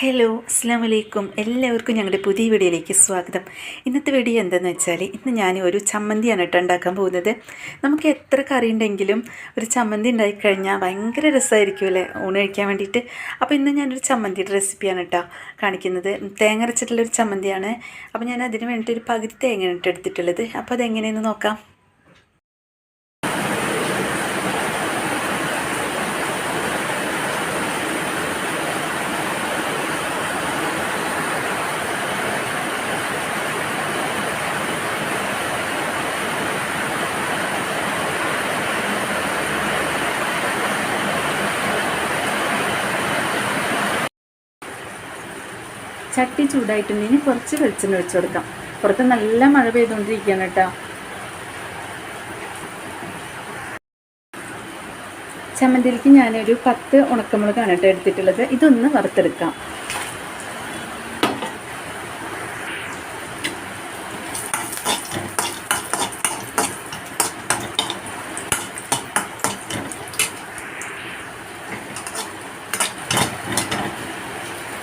Hello അസ്സാം വലൈക്കും എല്ലാവർക്കും ഞങ്ങളുടെ പുതിയ വീഡിയോയിലേക്ക് സ്വാഗതം. ഇന്നത്തെ വീഡിയോ എന്താണെന്ന് വെച്ചാൽ ഇന്ന് ഞാൻ ഒരു ചമ്മന്തിയാണ് കേട്ടോ ഉണ്ടാക്കാൻ പോകുന്നത്. നമുക്ക് എത്ര കറി ഉണ്ടെങ്കിലും ഒരു ചമ്മന്തി ഉണ്ടായിക്കഴിഞ്ഞാൽ ഭയങ്കര രസമായിരിക്കുമല്ലേ ഊണ് കഴിക്കാൻ വേണ്ടിയിട്ട്. അപ്പോൾ ഇന്ന് ഞാനൊരു ചമ്മന്തിയുടെ റെസിപ്പിയാണ് കേട്ടോ കാണിക്കുന്നത്. തേങ്ങ അരച്ചിട്ടുള്ളൊരു ചമ്മന്തിയാണ്. അപ്പോൾ ഞാൻ അതിന് വേണ്ടിയിട്ട് ഒരു പകുതി തേങ്ങ ഇട്ട് എടുത്തിട്ടുള്ളത്. അപ്പോൾ അതെങ്ങനെയെന്ന് നോക്കാം. ചട്ടി ഇനി കുറച്ച് വെളിച്ചെണ്ണ ഒഴിച്ചു കൊടുക്കാം. പുറത്ത് നല്ല മഴ പെയ്തുകൊണ്ടിരിക്കുകയാണ് കേട്ടോ. ചമ്മന്തിയിലേക്ക് ഞാനൊരു പത്ത് ഉണക്കമുളകാണ് കേട്ടോ എടുത്തിട്ടുള്ളത്. ഇതൊന്ന് വറുത്തെടുക്കാം.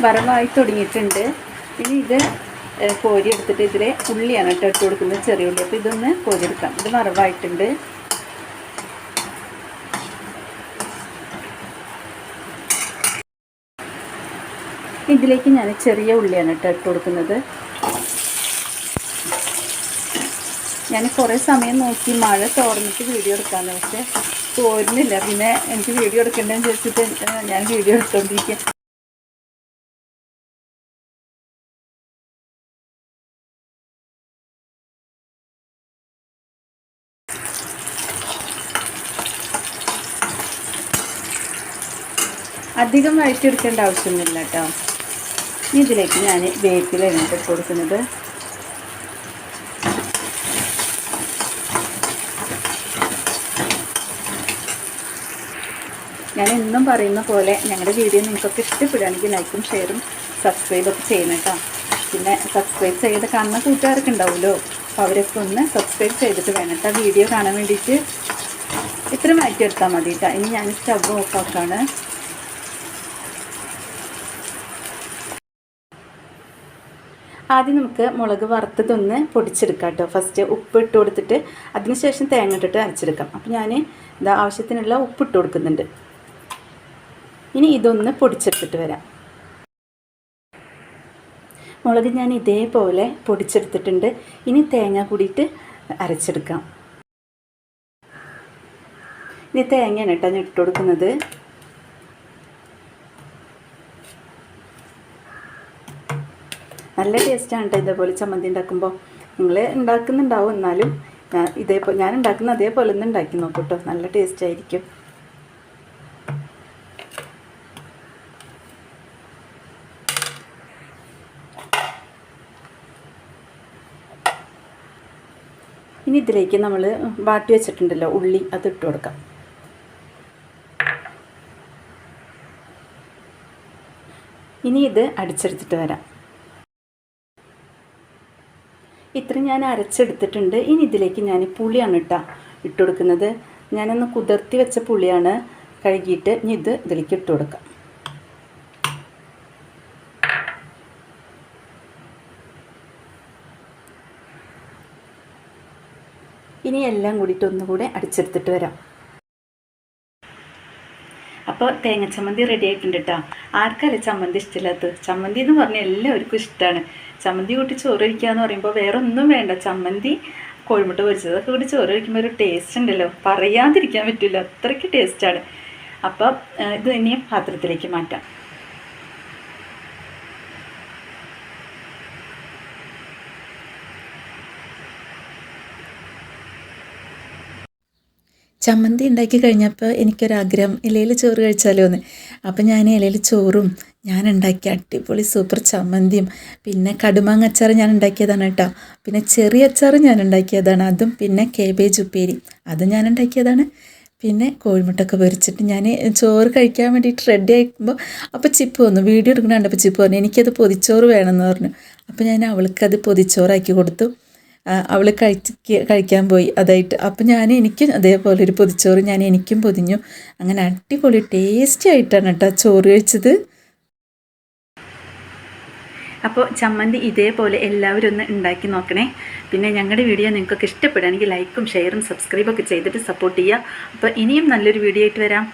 വറവായി തുടങ്ങിയിട്ടുണ്ട്. ഇനി ഇത് കോരി എടുത്തിട്ട് ഇതിൽ ഉള്ളിയാണ് കേട്ടോ ഇട്ട് കൊടുക്കുന്നത് ചെറിയ ഉള്ളി. അപ്പോൾ ഇതൊന്ന് കോരിയെടുക്കാം. ഇത് വറവായിട്ടുണ്ട്. ഇതിലേക്ക് ഞാൻ ചെറിയ ഉള്ളിയാണ് കേട്ടോ ഇട്ട് കൊടുക്കുന്നത്. ഞാൻ കുറേ സമയം നോക്കി മഴ തോർന്നിട്ട് വീഡിയോ എടുക്കാമെന്ന് പക്ഷേ തോരുന്നില്ല. പിന്നെ എനിക്ക് വീഡിയോ എടുക്കേണ്ടതെന്ന് ചോദിച്ചിട്ട് ഞാൻ വീഡിയോ എടുത്തോണ്ടിരിക്കുക അധികം വഴറ്റിയെടുക്കേണ്ട ആവശ്യമൊന്നുമില്ല കേട്ടോ. ഇനി ഇതിലേക്ക് ഞാൻ വേപ്പിലാണ് ഇട്ട് കൊടുക്കുന്നത്. ഞാൻ എന്നും പറയുന്ന പോലെ ഞങ്ങളുടെ വീഡിയോ നിങ്ങൾക്കൊക്കെ ഇഷ്ടപ്പെടുകയാണെങ്കിൽ ലൈക്കും ഷെയറും സബ്സ്ക്രൈബൊക്കെ ചെയ്യണം കേട്ടോ. പിന്നെ സബ്സ്ക്രൈബ് ചെയ്ത് കാണുന്ന കൂട്ടുകാരൊക്കെ ഉണ്ടാവുമല്ലോ. അപ്പോൾ അവരൊക്കെ ഒന്ന് സബ്സ്ക്രൈബ് ചെയ്തിട്ട് വേണം കേട്ടോ വീഡിയോ കാണാൻ വേണ്ടിയിട്ട്. ഇത്ര മാറ്റിയെടുത്താൽ മതി കേട്ടോ. ഇനി ഞാൻ സ്റ്റവ് ഓഫാക്കാണ് ആദ്യം നമുക്ക് മുളക് വറുത്തതൊന്ന് പൊടിച്ചെടുക്കാം കേട്ടോ. ഫസ്റ്റ് ഉപ്പ് ഇട്ട് കൊടുത്തിട്ട് അതിനുശേഷം തേങ്ങ ഇട്ടിട്ട് അരച്ചെടുക്കാം. അപ്പോൾ ഞാൻ ഇതാ ആവശ്യത്തിനുള്ള ഉപ്പ് ഇട്ട് കൊടുക്കുന്നുണ്ട്. ഇനി ഇതൊന്ന് പൊടിച്ചെടുത്തിട്ട് വരാം. മുളക് ഞാൻ ഇതേപോലെ പൊടിച്ചെടുത്തിട്ടുണ്ട്. ഇനി തേങ്ങ കൂടിയിട്ട് അരച്ചെടുക്കാം. ഇനി തേങ്ങയാണ് കേട്ടോ ഞാൻ ഇട്ട് കൊടുക്കുന്നത്. നല്ല ടേസ്റ്റാണ് കേട്ടോ ഇതേപോലെ ചമ്മന്തി ഉണ്ടാക്കുമ്പോൾ നിങ്ങൾ ഉണ്ടാക്കുന്നുണ്ടാവും എന്നാലും ഞാൻ ഇതേപോലെ ഞാൻ ഉണ്ടാക്കുന്ന അതേപോലെ ഒന്ന് ഉണ്ടാക്കി നോക്കൂ കേട്ടോ നല്ല ടേസ്റ്റ് ആയിരിക്കും. ഇനി ഇതിലേക്ക് നമ്മൾ വാട്ടി വെച്ചിട്ടുണ്ടല്ലോ ഉള്ളി അത് ഇട്ട് കൊടുക്കാം. ഇനി ഇത് അടിച്ചെടുത്തിട്ട് വരാം. ഇത്ര ഞാൻ അരച്ചെടുത്തിട്ടുണ്ട്. ഇനി ഇതിലേക്ക് ഞാൻ പുളിയാണ് ഇട്ടാ ഇട്ട് കൊടുക്കുന്നത് ഞാനൊന്ന് കുതിർത്തി വെച്ച പുളിയാണ് കഴുകിയിട്ട് ഇനി ഇത് ഇതിലേക്ക് ഇട്ട് കൊടുക്കാം. ഇനി എല്ലാം കൂടിയിട്ട് ഒന്നുകൂടെ അടിച്ചെടുത്തിട്ട് വരാം. അപ്പോൾ തേങ്ങ ചമ്മന്തി റെഡി ആയിട്ടുണ്ട് കേട്ടോ ആർക്കല്ല ചമ്മന്തി ഇഷ്ടമില്ലാത്തത്? ചമ്മന്തി എന്ന് പറഞ്ഞാൽ എല്ലാവർക്കും ഇഷ്ടമാണ് ചമ്മന്തി കൂട്ടി ചോറ് കഴിക്കുക എന്ന് പറയുമ്പോൾ വേറെ ഒന്നും വേണ്ട. ചമ്മന്തി കോഴിമുട്ട പൊരിച്ചത് അതൊക്കെ കൂടി ചോറ് കഴിക്കുമ്പോൾ ഒരു ടേസ്റ്റ് ഉണ്ടല്ലോ. പറയാതിരിക്കാൻ പറ്റില്ല അത്രയ്ക്ക് ടേസ്റ്റാണ് അപ്പം ഇത് ഇനി പാത്രത്തിലേക്ക് മാറ്റാം. ചമ്മന്തി ഉണ്ടാക്കി കഴിഞ്ഞപ്പോൾ എനിക്കൊരാഗ്രഹം ഇലയിൽ ചോറ് കഴിച്ചാലോ എന്ന്. അപ്പം ഞാൻ ഇലയിൽ ചോറും ഞാൻ ഉണ്ടാക്കിയ അടിപൊളി സൂപ്പർ ചമ്മന്തിയും പിന്നെ കടുമാങ്ങ അച്ചാർ ഞാൻ ഉണ്ടാക്കിയതാണ് കേട്ടോ. പിന്നെ ചെറിയ അച്ചാർ ഞാൻ ഉണ്ടാക്കിയതാണ് അതും പിന്നെ കേബേജ് ഉപ്പേരി അതും ഞാൻ ഉണ്ടാക്കിയതാണ്. പിന്നെ കോഴിമുട്ടൊക്കെ പൊരിച്ചിട്ട് ഞാൻ ചോറ് കഴിക്കാൻ വേണ്ടിയിട്ട് റെഡി ആയിക്കുമ്പോൾ അപ്പോൾ ചിപ്പ് വന്നു വീഡിയോ എടുക്കുന്നുണ്ട് അപ്പോൾ ചിപ്പ് പറഞ്ഞു എനിക്കത് പൊതിച്ചോറ് വേണമെന്ന് പറഞ്ഞു. അപ്പോൾ ഞാൻ അവൾക്കത് പൊതിച്ചോറാക്കി കൊടുത്തു. അവൾ കഴിച്ച് കഴിക്കാൻ പോയി. അതായിട്ട് അപ്പം ഞാൻ എനിക്കും അതേപോലെ ഒരു പൊതിച്ചോറ് ഞാൻ എനിക്കും പൊതിഞ്ഞു. അങ്ങനെ അടിപൊളി ടേസ്റ്റി ആയിട്ടാണ് കേട്ടോ ചോറ് കഴിച്ചത്. അപ്പോൾ ചമ്മന്തി ഇതേപോലെ എല്ലാവരും ഒന്ന് ഉണ്ടാക്കി നോക്കണേ. പിന്നെ ഞങ്ങളുടെ വീഡിയോ നിങ്ങൾക്കൊക്കെ ഇഷ്ടപ്പെടുകയാണെങ്കിൽ ലൈക്കും ഷെയറും സബ്സ്ക്രൈബൊക്കെ ചെയ്തിട്ട് സപ്പോർട്ട് ചെയ്യുക. അപ്പോൾ ഇനിയും നല്ലൊരു വീഡിയോ ആയിട്ട് വരാം.